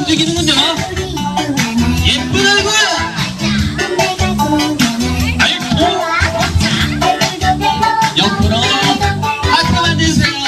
움직이는군요. 예쁜 얼굴. 알고 옆으로 하트 만드세요.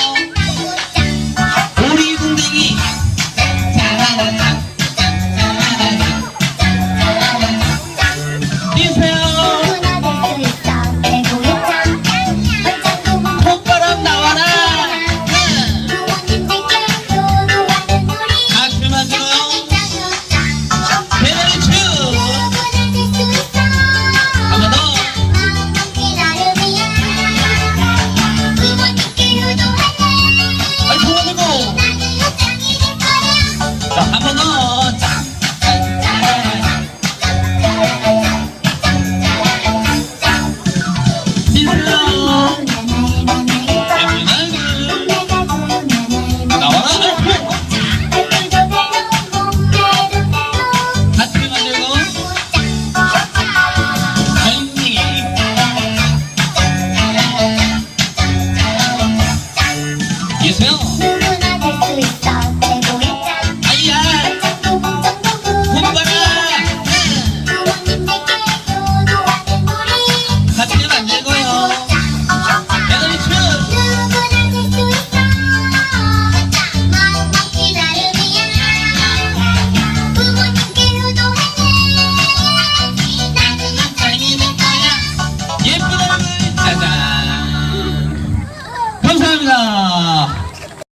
No.